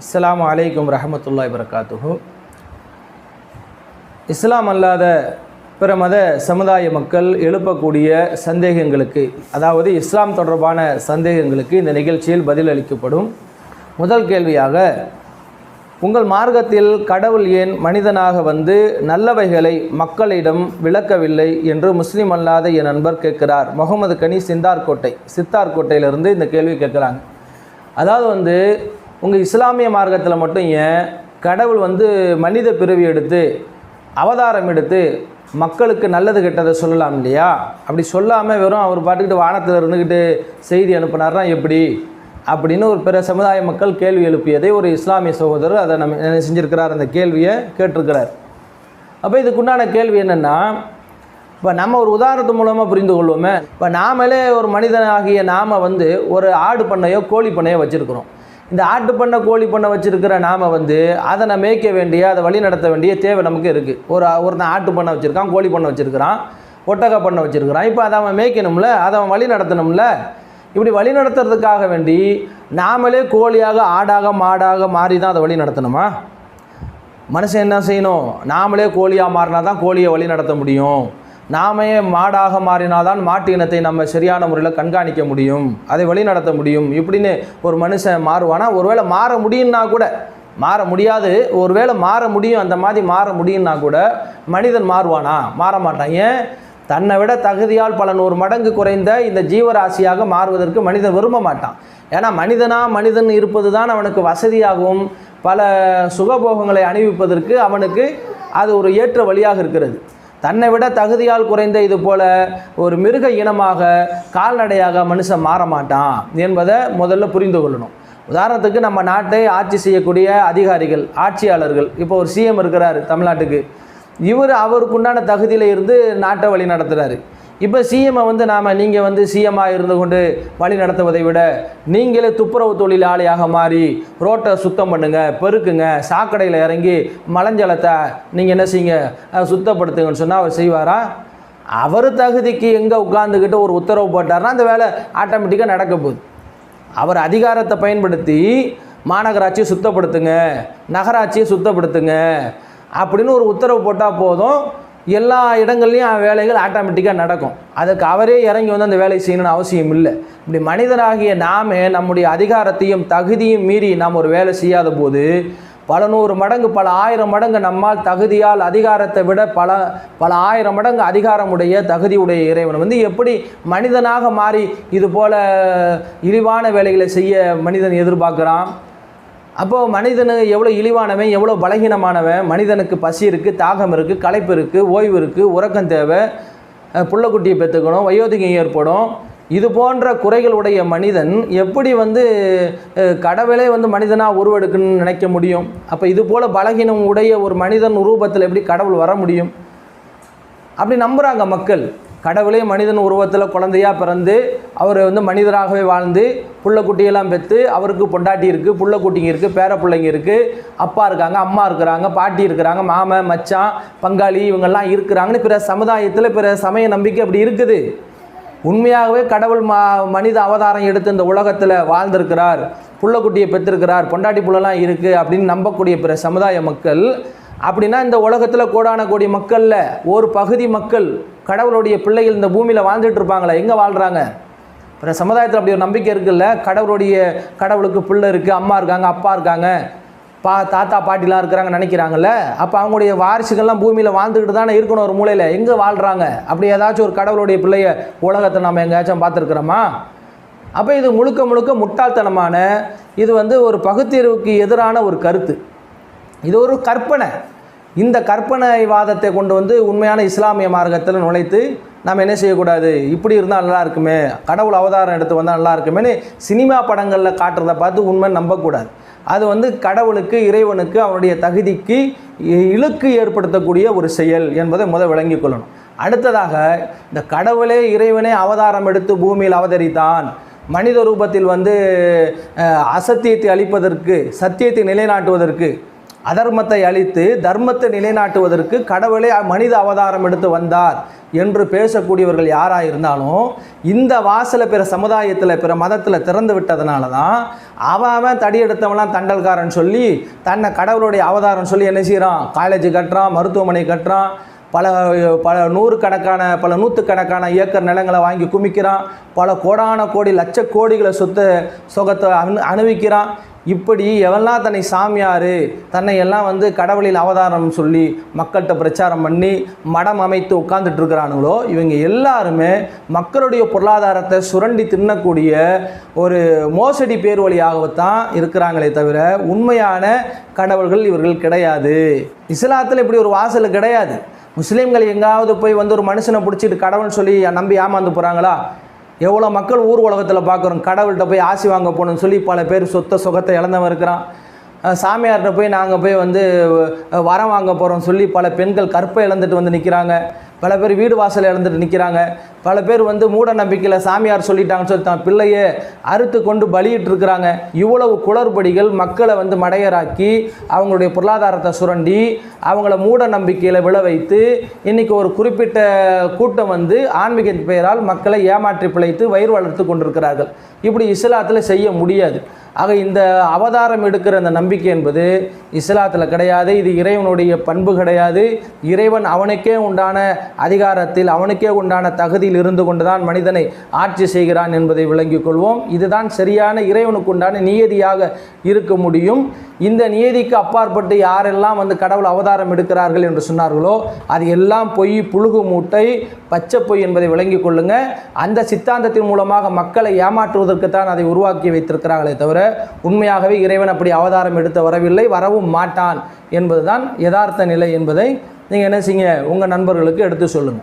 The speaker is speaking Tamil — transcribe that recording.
அஸ்ஸலாமு அலைக்கும் ரஹமத்துல்லா வரகாத்துஹு இஸ்லாம் அல்லாத பிற மத சமுதாய மக்கள் எழுப்பக்கூடிய சந்தேகங்களுக்கு அதாவது இஸ்லாம் தொடர்பான சந்தேகங்களுக்கு இந்த நிகழ்ச்சியில் பதில் அளிக்கப்படும் முதல் கேள்வியாக உங்கள் மார்க்கத்தில் கடவுள் ஏன் மனிதனாக வந்து நல்லவைகளை மக்களிடம் விளக்கவில்லை என்று முஸ்லீம் அல்லாத என் நண்பர் கேட்கிறார். முகமது கனி சிந்தார்கோட்டை சித்தார்கோட்டையிலிருந்து இந்த கேள்வி கேட்குறாங்க. அதாவது வந்து உங்கள் இஸ்லாமிய மார்க்கத்தில் மட்டும் ஏன் கடவுள் வந்து மனித பிறவி எடுத்து அவதாரம் எடுத்து மக்களுக்கு நல்லது கெட்டதை சொல்லலாம் இல்லையா? அப்படி சொல்லாமல் வெறும் அவர் பாட்டுக்கிட்டு வானத்தில் இருந்துக்கிட்டு செய்தி அனுப்புனார்னா எப்படி? அப்படின்னு ஒரு பிற சமுதாய மக்கள் கேள்வி எழுப்பியதை ஒரு இஸ்லாமிய சகோதரர் அதை நம்ம என்ன செஞ்சுருக்கிறார் அந்த கேள்வியை கேட்டிருக்கிறார். அப்போ இதுக்குண்டான கேள்வி என்னென்னா இப்போ நம்ம ஒரு உதாரணத்து மூலமாக புரிந்து கொள்வோமே இப்போ நாமளே ஒரு மனிதனாகிய நாம் வந்து ஒரு ஆடு பண்ணையோ கோழி பண்ணையோ வச்சுருக்குறோம். இந்த ஆட்டு பண்ணை கோழி பண்ணை வச்சுருக்கிற நாம் வந்து அதை நான் மேய்க்க வேண்டிய அதை வழி நடத்த வேண்டிய தேவை நமக்கு இருக்குது ஒரு ஒருத்தன் ஆட்டு பண்ணை வச்சுருக்கான் கோழி பண்ணை வச்சுருக்கிறான் ஒட்டக பண்ணை வச்சுருக்கிறான். இப்போ அதை அவன் மேய்க்கணும்ல அதை அவன் வழி நடத்தணும்ல? இப்படி வழி நடத்துறதுக்காக வேண்டி நாமளே கோழியாக ஆடாக மாடாக மாறி தான் அதை வழி நடத்தணுமா? மனுஷன் என்ன செய்யணும்? நாமளே கோழியாக மாறினா தான் கோழியை வழி நடத்த முடியும். நாமே மாடாக மாறினால்தான் மாட்டு இனத்தை நம்ம சரியான முறையில் கண்காணிக்க முடியும் அதை வழிநடத்த முடியும். இப்படின்னு ஒரு மனுஷன் மாறுவானா? ஒருவேளை மாற முடியும்னா கூட மாற முடியாது. ஒருவேளை மாற முடியும் அந்த மாதிரி மாற முடியும்னா கூட மனிதன் மாறுவானா? மாற மாட்டான் ஏன்? தன்னை விட தகுதியால் பல நூறு மடங்கு குறைந்த இந்த ஜீவராசியாக மாறுவதற்கு மனிதன் விரும்ப மாட்டான் ஏன்னா மனிதனா மனிதன் இருப்பது தான் அவனுக்கு வசதியாகவும் பல சுகபோகங்களை அணிவிப்பதற்கு அவனுக்கு அது ஒரு ஏற்ற வழியாக இருக்கிறது. தன்னை விட தகுதியால் குறைந்த இது போல ஒரு மிருக இனமாக கால்நடையாக மனுஷன் மாற மாட்டான் என்பதை முதல்ல புரிந்து கொள்ளணும். உதாரணத்துக்கு நம்ம நாட்டை ஆட்சி செய்யக்கூடிய அதிகாரிகள் ஆட்சியாளர்கள். இப்போ ஒரு சிஎம் இருக்கிறார் தமிழ்நாட்டுக்கு. இவர் அவருக்குண்டான தகுதியில் இருந்து நாட்டை வழி நடத்துகிறாரு இப்போ சிஎம்மை வந்து நாம் நீங்கள் வந்து சிஎம்மாக இருந்து கொண்டு வழி நடத்துவதை விட நீங்களே துப்புரவு தொழிலாளியாக மாறி ரோட்டை சுத்தம் பண்ணுங்கள் பெருக்குங்க சாக்கடையில் இறங்கி மலஞ்சலத்தை நீங்கள் என்ன செய்யுங்க? சுத்தப்படுத்துங்கன்னு சொன்னால் அவர் செய்வாரா? அவர் தகுதிக்கு எங்கே உட்காந்துக்கிட்டு ஒரு உத்தரவு போட்டார்னா அந்த வேலை ஆட்டோமேட்டிக்காக நடக்க போகுது. அவர் அதிகாரத்தை பயன்படுத்தி மாநகராட்சியை சுத்தப்படுத்துங்க நகராட்சியை சுத்தப்படுத்துங்க அப்படின்னு ஒரு உத்தரவு போட்டால் போதும். எல்லா இடங்கள்லையும் வேலைகள் ஆட்டோமேட்டிக்காக நடக்கும். அதுக்கு அவரே இறங்கி வந்து அந்த வேலையை செய்யணும்னு அவசியம் இல்லை. இப்படி மனிதனாகிய நாமே நம்முடைய அதிகாரத்தையும் தகுதியும் மீறி நாம் ஒரு வேலை செய்யாத போது பல நூறு மடங்கு பல ஆயிரம் மடங்கு நம்மால் தகுதியால் அதிகாரத்தை விட பல பல ஆயிரம் மடங்கு அதிகாரமுடைய தகுதியுடைய இறைவன் வந்து எப்படி மனிதனாக மாறி இது போல இழிவான வேலைகளை செய்ய மனிதன் எதிர்பார்க்குறான்? அப்போது மனிதனு எவ்வளோ இழிவானவன் எவ்வளோ பலகீனமானவன் மனிதனுக்கு பசி இருக்குது தாகம் இருக்குது களைப்பு இருக்குது ஓய்வு இருக்குது உறக்கம் தேவை புள்ளக்குட்டியை பெற்றுக்கணும் வயோதிகம் ஏற்படும். இது போன்ற குறைகள் உடைய மனிதன் எப்படி வந்து கடவுளே வந்து மனிதனாக உருவெடுக்குன்னு நினைக்க முடியும்? அப்போ இது போல் பலகீனம் உடைய ஒரு மனிதன் ரூபத்தில் எப்படி கடவுள் வர முடியும்? அப்படி நம்புகிறாங்க மக்கள். கடவுளே மனிதன் உருவத்தில் குழந்தையாக பிறந்து அவர் வந்து மனிதராகவே வாழ்ந்து புள்ளக்குட்டியெல்லாம் பெற்று அவருக்கு பொண்டாட்டி இருக்குது புள்ளக்குட்டிங்க இருக்குது பேர பிள்ளைங்க இருக்குது அப்பா இருக்காங்க அம்மா இருக்கிறாங்க பாட்டி இருக்கிறாங்க மாமன் மச்சான் பங்காளி இவங்கெல்லாம் இருக்கிறாங்கன்னு பிற சமுதாயத்தில் பிற சமய நம்பிக்கை அப்படி இருக்குது. உண்மையாகவே கடவுள் மா மனித அவதாரம் எடுத்து இந்த உலகத்தில் வாழ்ந்திருக்கிறார் புள்ளக்குட்டியை பெற்றிருக்கிறார் பொண்டாட்டி புள்ளலாம் இருக்குது அப்படின்னு நம்பக்கூடிய பிற சமுதாய மக்கள் அப்படின்னா இந்த உலகத்தில் கோடான கோடி மக்களில் ஒரு பகுதி மக்கள் கடவுளுடைய பிள்ளைகள் இந்த பூமியில் வாழ்ந்துட்டு இருப்பாங்களே எங்கே வாழ்கிறாங்க இப்போ சமுதாயத்தில் அப்படி ஒரு நம்பிக்கை இருக்குல்ல? கடவுளுடைய கடவுளுக்கு பிள்ளை இருக்குது அம்மா இருக்காங்க அப்பா இருக்காங்க பா தாத்தா பாட்டிலாம் இருக்கிறாங்க நினைக்கிறாங்கல்ல? அப்போ அவங்களுடைய வாரிசுகள்லாம் பூமியில் வாழ்ந்துக்கிட்டு தானே இருக்கணும் ஒரு மூலையில். எங்கே வாழ்கிறாங்க அப்படி ஏதாச்சும் ஒரு கடவுளுடைய பிள்ளைய உலகத்தை நம்ம எங்கேயாச்சும் பார்த்துருக்குறோமா? அப்போ இது முழுக்க முழுக்க முட்டாள்தனமான இது வந்து ஒரு பகுத்தீர்வுக்கு எதிரான ஒரு கருத்து. இது ஒரு கற்பனை. இந்த கற்பனைவாதத்தை கொண்டு வந்து உண்மையான இஸ்லாமிய மார்க்கத்தில் நுழைத்து நாம் என்ன செய்யக்கூடாது? இப்படி இருந்தால் நல்லா இருக்குமே. கடவுள் அவதாரம் எடுத்து வந்தால் நல்லா இருக்குமேன்னு சினிமா படங்களில் காட்டுறதை பார்த்து உண்மை நம்பக்கூடாது. அது வந்து கடவுளுக்கு இறைவனுக்கு அவனுடைய தகுதிக்கு இ- இழுக்கு ஏற்படுத்தக்கூடிய ஒரு செயல் என்பதை முதல் விளங்கி கொள்ளணும். அடுத்ததாக இந்த கடவுளே இறைவனே அவதாரம் எடுத்து பூமியில் அவதரித்தான். மனித ரூபத்தில் வந்து அசத்தியத்தை அழிப்பதற்கு சத்தியத்தை நிலைநாட்டுவதற்கு அதர்மத்தை அழித்து தர்மத்தை நிலைநாட்டுவதற்கு கடவுளே மனித அவதாரம் எடுத்து வந்தார் என்று பேசக்கூடியவர்கள் யாராக இருந்தாலும் இந்த வாசலை பிற சமுதாயத்தில் பிற மதத்தில் திறந்து விட்டதுனால தான் அவன் அவன் தடி எடுத்தவன்லாம் தண்டல்காரன் சொல்லி தன்னை கடவுளுடைய அவதாரம் சொல்லி என்ன செய்கிறான் காலேஜ் கட்டுறான் மருத்துவமனை கட்டுறான் பல பல நூறுக்கணக்கான பல நூற்றுக்கணக்கான ஏக்கர் நிலங்களை வாங்கி குமிக்கிறான். பல கோடான கோடி லட்ச கோடிகளை சொத்து சுகத்தை அனு அணுவிக்கிறான் இப்படி எவெல்லாம் தன்னை சாமியார் தன்னை எல்லாம் வந்து கடவுளில் அவதாரம் சொல்லி மக்கள்கிட்ட பிரச்சாரம் பண்ணி மடம் அமைத்து உட்கார்ந்துட்டு இருக்கிறானுங்களோ இவங்க எல்லாருமே மக்களுடைய பொருளாதாரத்தை சுரண்டி தின்னக்கூடிய ஒரு மோசடி பேர் வழியாகத்தான் இருக்கிறாங்களே தவிர உண்மையான கடவுள்கள் இவர்கள் கிடையாது. இஸ்லாத்தில் இப்படி ஒரு வாசல் கிடையாது. முஸ்லீம்கள் எங்காவது போய் வந்து ஒரு மனுஷனை பிடிச்சிட்டு கடவுள்னு சொல்லி நம்பி ஏமாந்து போகிறாங்களா எவ்வளோ மக்கள் ஊர் உலகத்தில் பார்க்குறோம். கடவுள்கிட்ட போய் ஆசி வாங்க போகணும்னு சொல்லி பல பேர் சொத்த சுகத்தை இழந்தவன் இருக்கிறான். சாமியார்கிட்ட போய் நாங்கள் போய் வந்து வரம் வாங்க போகிறோம் சொல்லி பல பெண்கள் கற்பை இழந்துட்டு வந்து நிற்கிறாங்க பல பேர் வீடு வாசல் இழந்துட்டு நிற்கிறாங்க பல பேர் வந்து மூட நம்பிக்கையில் சாமியார் சொல்லிட்டாங்கன்னு சொல்லி தான் பிள்ளையை அறுத்து கொண்டு பலியிட்டு இருக்கிறாங்க. இவ்வளவு குளறுபடிகள் மக்களை வந்து மடையராக்கி அவங்களுடைய பொருளாதாரத்தை சுரண்டி அவங்கள மூட நம்பிக்கையில் விழ வைத்து இன்றைக்கி ஒரு குறிப்பிட்ட கூட்டம் வந்து ஆன்மீகத்தின் பெயரால் மக்களை ஏமாற்றி பிழைத்து வயிறு வளர்த்து கொண்டிருக்கிறார்கள். இப்படி இஸ்லாத்தில் செய்ய முடியாது. ஆக இந்த அவதாரம் எடுக்கிற அந்த நம்பிக்கை என்பது இஸ்லாத்தில் கிடையாது. இது இறைவனுடைய பண்பு கிடையாது. இறைவன் அவனுக்கே உண்டான அதிகாரத்தில் அவனுக்கே உண்டான தகுதியில் இருந்து கொண்டுதான் மனிதனை ஆட்சி செய்கிறான் என்பதை விளங்கிக் கொள்வோம். இதுதான் சரியான இறைவனுக்கு உண்டான நியதியாக இருக்க முடியும். இந்த நியதிக்கு அப்பாற்பட்டு யாரெல்லாம் வந்து கடவுள் அவதாரம் எடுக்கிறார்கள் என்று சொன்னார்களோ அது எல்லாம் பொய் புழுகு மூட்டை பச்சை பொய் என்பதை விளங்கிக் கொள்ளுங்க. அந்த சித்தாந்தத்தின் மூலமாக மக்களை ஏமாற்றுவதற்குத்தான் அதை உருவாக்கி வைத்திருக்கிறார்களே தவிர உண்மையாகவே இறைவன் அப்படி அவதாரம் எடுத்து வரவில்லை வரவும் மாட்டான் என்பதுதான் யதார்த்த நிலை என்பதை நீங்கள் என்ன செய்யுங்க? உங்கள் நண்பர்களுக்கு எடுத்து சொல்லுங்கள்